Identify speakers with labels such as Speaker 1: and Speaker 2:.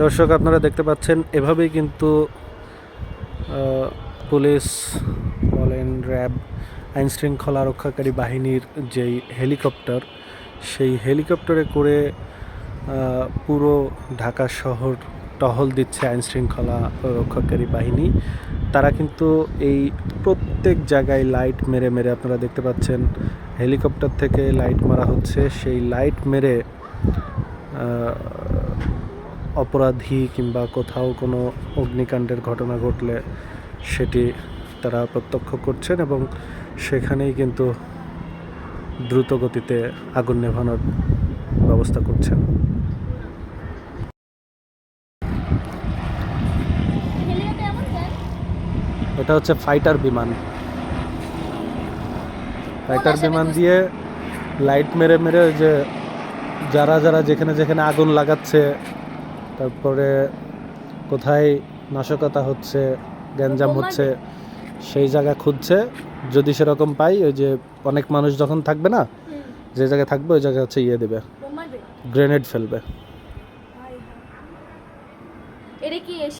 Speaker 1: দর্শক, আপনারা দেখতে পাচ্ছেন, এভাবেই কিন্তু পুলিশ বলেন, র্যাব আইন শৃঙ্খলা রক্ষাকারী বাহিনীর যেই হেলিকপ্টার, সেই হেলিকপ্টারে করে পুরো ঢাকা শহর টহল দিচ্ছে আইন শৃঙ্খলা রক্ষাকারী বাহিনী। তারা কিন্তু এই প্রত্যেক জায়গায় লাইট মেরে মেরে, আপনারা দেখতে পাচ্ছেন, হেলিকপ্টার থেকে লাইট মারা হচ্ছে। সেই লাইট মেরে অপরাধী কিংবা কোথাও কোনো অগ্নিকাণ্ডের ঘটনা ঘটলে সেটি তারা প্রত্যক্ষ করছেন এবং সেখানেই কিন্তু দ্রুত গতিতে আগুন নেভানোর ব্যবস্থা করছেন। এটা হচ্ছে ফাইটার বিমান। ফাইটার বিমান দিয়ে লাইট মেরে মেরে যে যারা যারা যেখানে যেখানে আগুন লাগাচ্ছে তারপরে কোথায় নাশকতা হচ্ছে গ্যাঞ্জাম হচ্ছে সেই জায়গা খুঁজছে। যদি সেরকম পাই ওই যে অনেক মানুষ যখন থাকবে না যে জায়গায় থাকবে ওই জায়গায় হচ্ছে ইয়ে দেবে। গ্রেনেড ফেলবে।